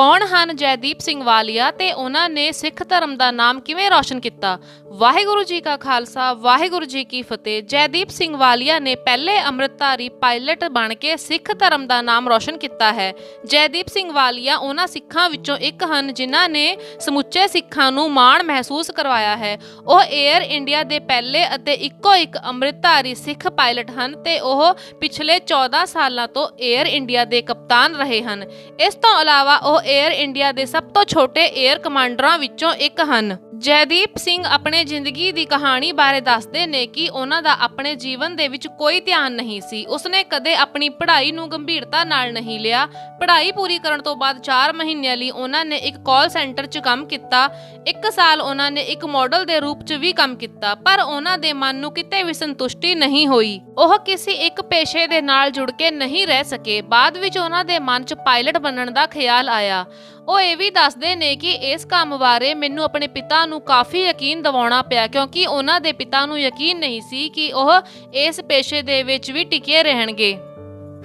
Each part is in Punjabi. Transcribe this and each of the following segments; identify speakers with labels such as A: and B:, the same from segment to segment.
A: ਕੌਣ ਹਨ ਜੈਦੀਪ ਸਿੰਘ ਵਾਲੀਆ ਤੇ ਉਹਨਾਂ ਨੇ ਸਿੱਖ ਧਰਮ ਦਾ ਨਾਮ ਕਿਵੇਂ ਰੌਸ਼ਨ ਕੀਤਾ? ਵਾਹਿਗੁਰੂ ਜੀ ਕਾ ਖਾਲਸਾ, ਵਾਹਿਗੁਰੂ ਜੀ ਕੀ ਫਤਿਹ। ਜੈਦੀਪ ਸਿੰਘ ਵਾਲੀਆ ਨੇ ਪਹਿਲੇ ਅੰਮ੍ਰਿਤਧਾਰੀ ਪਾਇਲਟ ਬਣ ਕੇ ਸਿੱਖ ਧਰਮ ਦਾ ਨਾਮ ਰੌਸ਼ਨ ਕੀਤਾ ਹੈ। ਜੈਦੀਪ ਸਿੰਘ ਵਾਲੀਆ ਉਹਨਾਂ ਸਿੱਖਾਂ ਵਿੱਚੋਂ ਇੱਕ ਹਨ ਜਿਨ੍ਹਾਂ ਨੇ ਸਮੁੱਚੇ ਸਿੱਖਾਂ ਨੂੰ ਮਾਣ ਮਹਿਸੂਸ ਕਰਵਾਇਆ ਹੈ। ਉਹ 에ਅਰ ਇੰਡੀਆ ਦੇ ਪਹਿਲੇ ਅਤੇ ਇੱਕੋ ਇੱਕ ਅੰਮ੍ਰਿਤਧਾਰੀ ਸਿੱਖ ਪਾਇਲਟ ਹਨ ਤੇ ਉਹ ਪਿਛਲੇ 14 ਸਾਲਾਂ ਤੋਂ 에ਅਰ ਇੰਡੀਆ ਦੇ ਕਪਤਾਨ ਰਹੇ ਹਨ। ਇਸ ਤੋਂ ਇਲਾਵਾ ਉਹ 에ਅਰ ਇੰਡੀਆ ਦੇ ਸਭ ਤੋਂ ਛੋਟੇ 에ਅਰ ਕਮਾਂਡਰਾਂ ਵਿੱਚੋਂ ਇੱਕ ਹਨ। ਜੈਦੀਪ ਸਿੰਘ ਆਪਣੇ ਜ਼ਿੰਦਗੀ ਦੀ ਕਹਾਣੀ ਬਾਰੇ ਦੱਸਦੇ ਨੇ ਕਿ ਉਹਨਾਂ ਦਾ ਆਪਣੇ ਜੀਵਨ ਦੇ ਵਿੱਚ ਕੋਈ ਧਿਆਨ ਨਹੀਂ ਸੀ। ਉਸਨੇ ਕਦੇ ਆਪਣੀ ਪੜ੍ਹਾਈ ਨੂੰ ਗੰਭੀਰਤਾ ਨਾਲ ਨਹੀਂ ਲਿਆ। ਪੜ੍ਹਾਈ ਪੂਰੀ ਕਰਨ ਤੋਂ ਬਾਅਦ 4 ਮਹੀਨਿਆਂ ਲਈ ਉਹਨਾਂ ਨੇ ਇੱਕ ਕਾਲ ਸੈਂਟਰ 'ਚ ਕੰਮ ਕੀਤਾ। ਇੱਕ ਸਾਲ ਉਹਨਾਂ ਨੇ ਇੱਕ ਮਾਡਲ ਦੇ ਰੂਪ 'ਚ ਵੀ ਕੰਮ ਕੀਤਾ, ਪਰ ਉਹਨਾਂ ਦੇ ਮਨ ਨੂੰ ਕਿਤੇ ਵੀ ਸੰਤੁਸ਼ਟੀ ਨਹੀਂ ਹੋਈ। ਉਹ ਕਿਸੇ ਇੱਕ ਪੇਸ਼ੇ ਦੇ ਨਾਲ ਜੁੜ ਕੇ ਨਹੀਂ ਰਹਿ ਸਕੇ। ਬਾਅਦ ਵਿੱਚ ਉਹਨਾਂ ਦੇ ਮਨ 'ਚ ਪਾਇਲਟ ਬਣਨ ਦਾ ਖਿਆਲ ਆਇਆ। ਉਹ ਇਹ ਵੀ ਦੱਸਦੇ ਨੇ ਕਿ ਇਸ ਕੰਮ ਬਾਰੇ ਮੈਨੂੰ ਆਪਣੇ ਪਿਤਾ ਨੂੰ ਕਾਫੀ ਯਕੀਨ ਦਿਵਾਉਣਾ ਪਿਆ, ਕਿਉਂਕਿ ਉਹਨਾਂ ਦੇ ਪਿਤਾ ਨੂੰ ਯਕੀਨ ਨਹੀਂ ਸੀ ਕਿ ਉਹ ਇਸ ਪੇਸ਼ੇ ਦੇ ਵਿੱਚ ਵੀ ਟਿਕੇ ਰਹਿਣਗੇ।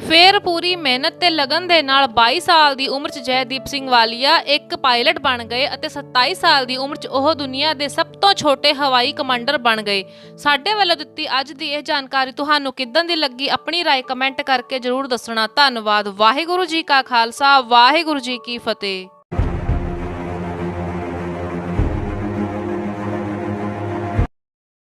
A: ਫੇਰ ਪੂਰੀ ਮਿਹਨਤ ਤੇ ਲਗਨ ਦੇ ਨਾਲ 22 ਸਾਲ ਦੀ ਉਮਰ 'ਚ ਜੈਦੀਪ ਸਿੰਘ ਵਾਲੀਆ ਇੱਕ ਪਾਇਲਟ ਬਣ ਗਏ ਅਤੇ 27 ਸਾਲ ਦੀ ਉਮਰ 'ਚ ਉਹ ਦੁਨੀਆ ਦੇ ਸਭ ਤੋਂ ਛੋਟੇ ਹਵਾਈ ਕਮਾਂਡਰ ਬਣ ਗਏ ਸਾਡੇ ਵੱਲੋਂ ਦਿੱਤੀ ਅੱਜ ਦੀ ਇਹ ਜਾਣਕਾਰੀ ਤੁਹਾਨੂੰ ਕਿੱਦਾਂ ਦੀ ਲੱਗੀ ਆਪਣੀ رائے ਕਮੈਂਟ ਕਰਕੇ ਜਰੂਰ ਦੱਸਣਾ ਧੰਨਵਾਦ ਵਾਹਿਗੁਰੂ ਜੀ ਕਾ ਖਾਲਸਾ ਵਾਹਿਗੁਰੂ ਜੀ ਕੀ ਫਤਿਹ